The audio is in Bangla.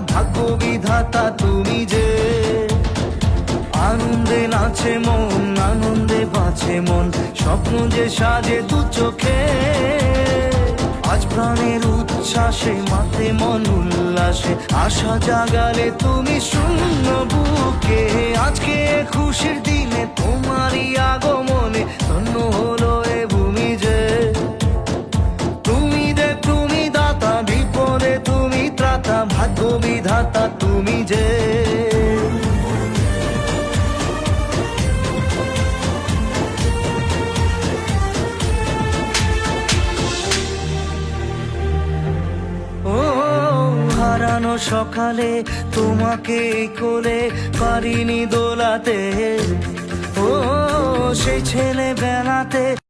ভাগ্য বিধাতা তুমি যে। আনন্দে নাচে মন, আনন্দে বাঁচে মন, স্বপ্ন যে সাজে দু চোখে। আজ প্রাণের উচ্ছ্বাসে, মাতে মন উল্লাসে, আশা জাগালে তুমি শূন্য। বিধাতা তুমি যে। ও হারানো সকালে তোমাকে কোলে পারিনি দোলাতে। ও সেই ছেলে বেলাতে